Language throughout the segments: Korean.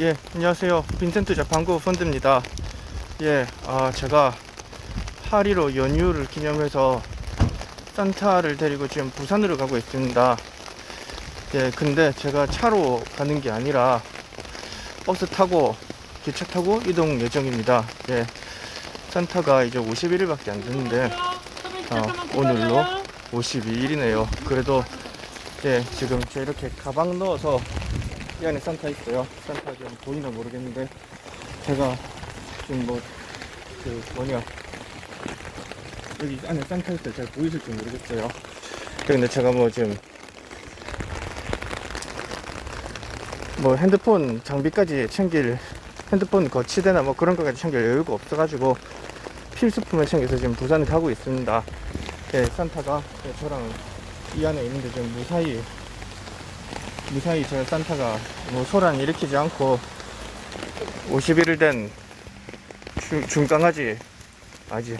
예, 안녕하세요. 빈센트 자판구 펀드입니다. 예, 아, 제가 파리로 연휴를 기념해서 산타를 데리고 지금 부산으로 가고 있습니다. 예, 근데 제가 차로 가는 게 아니라 버스 타고 기차 타고 이동 예정입니다. 예, 산타가 이제 51일밖에 안 됐는데 어, 오늘로 52일이네요. 그래도 예, 지금 제 이렇게 가방 넣어서 이 안에 산타 있어요. 산타 좀 보이나 모르겠는데 제가 지금 뭐그 뭐냐 여기 안에 산타 있을 잘 보이실지 모르겠어요. 근데 제가 뭐 지금 뭐 핸드폰 장비까지 챙길 핸드폰 거치대나 뭐 그런 거까지 챙길 여유가 없어가지고 필수품을 챙겨서 지금 부산을 가고 있습니다. 예, 산타가 예, 저랑 이 안에 있는데 좀 무사히 무사히 저 산타가 뭐 소란 일으키지 않고 51일 된 중, 중강아지 아지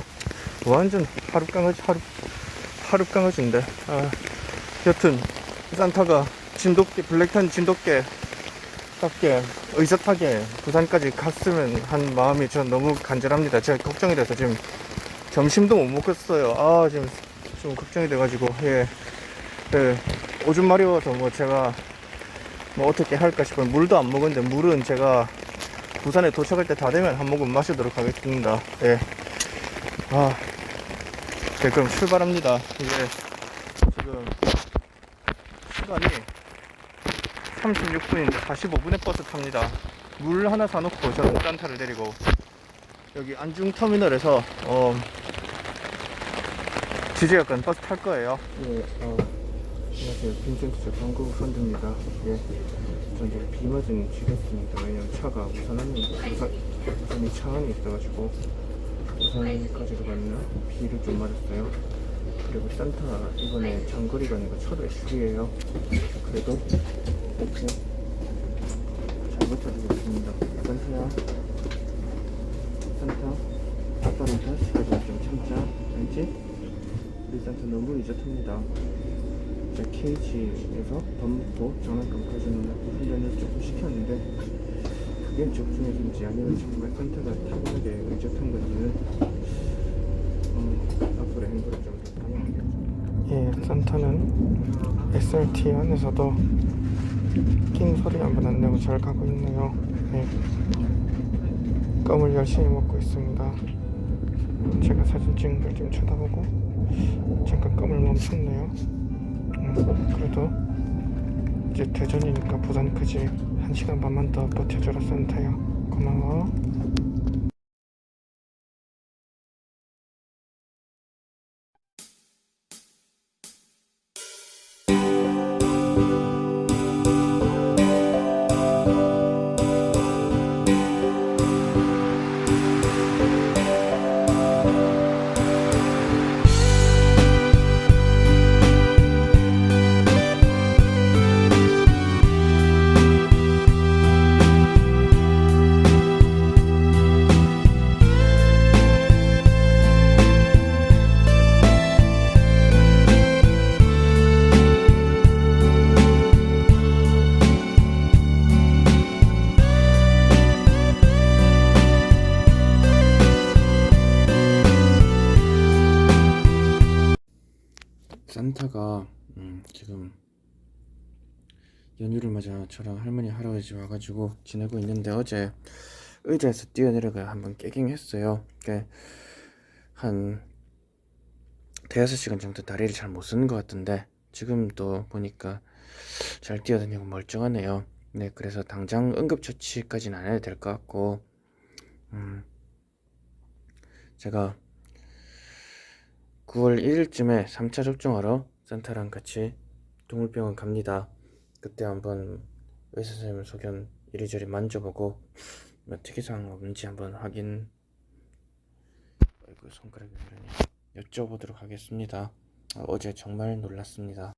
완전 하루 강아지 하루 하루 강아지인데. 아, 여튼 산타가 진돗개 블랙탄 진돗개 답게 의젓하게 부산까지 갔으면 한 마음이 전 너무 간절합니다. 제가 걱정이 돼서 지금 점심도 못 먹겠어요. 아 지금 좀 걱정이 돼가지고 예, 예 오줌 마려워서 뭐 제가 뭐 어떻게 할까 싶어요. 물도 안 먹었는데 물은 제가 부산에 도착할 때 다 되면 한 모금 마시도록 하겠습니다. 예. 아, 네, 그럼 출발합니다. 이제 지금 시간이 36분인데 45분에 버스 탑니다. 물 하나 사놓고 저는 산타를 데리고 여기 안중터미널에서 어, 지제역간 버스 탈 거예요. 예, 어, 안녕하세요. 빈센트 재판국 선주입니다. 예. 전 이제 비 맞은 지겠습니다. 왜냐면 차가 우산 안에, 우산, 우산이 차 안에 있어가지고 우산까지도 갔나? 비를 좀 맞았어요. 그리고 산타 이번에 장거리 가는 거첫 외출이에요. 그래도 이렇게 잘 버텨주겠습니다. 산타야. 산타. 아빠는 다섯 시까지 좀 참자. 알지? 우리 산타 너무 의젓합니다. 제 케이지에서 밥 먹고 장난감 가져오는 훈련을 조금 시켰는데 그게 적중해서인지 아니면 정말 산타가 타고나게 의젓한 건지는 음, 앞으로 행보를 방향하겠죠. 예, 산타는 SRT 안에서도 낀 소리 한번 안 내고 잘 가고 있네요. 예. 껌을 열심히 먹고 있습니다. 제가 사진 찍은 걸좀 쳐다보고 잠깐 껌을 멈췄네요. 음, 그래도 이제 대전이니까 부산까지 한 시간 반만 더 버텨줘라 산타야. 고마워 산타가 음, 지금 연휴를 맞아 저랑 할머니 할아버지 와가지고 지내고 있는데 어제 의자에서 뛰어내려가 한번 깨깅했어요. 그한 대여섯 시간 정도 다리를 잘 못 쓰는 것 같은데 지금 또 보니까 잘 뛰어다니고 멀쩡하네요. 네, 그래서 당장 응급처치까지는 안 해도 될 것 같고, 음, 제가 9월 1일쯤에 3차 접종하러 산타랑 같이 동물병원 갑니다. 그때 한번 의사 선생님 소견 이리저리 만져보고 뭐 특이사항 없는지 한번 확인 아이고 손가락이 그러냐 여쭤보도록 하겠습니다. 아, 어제 정말 놀랐습니다.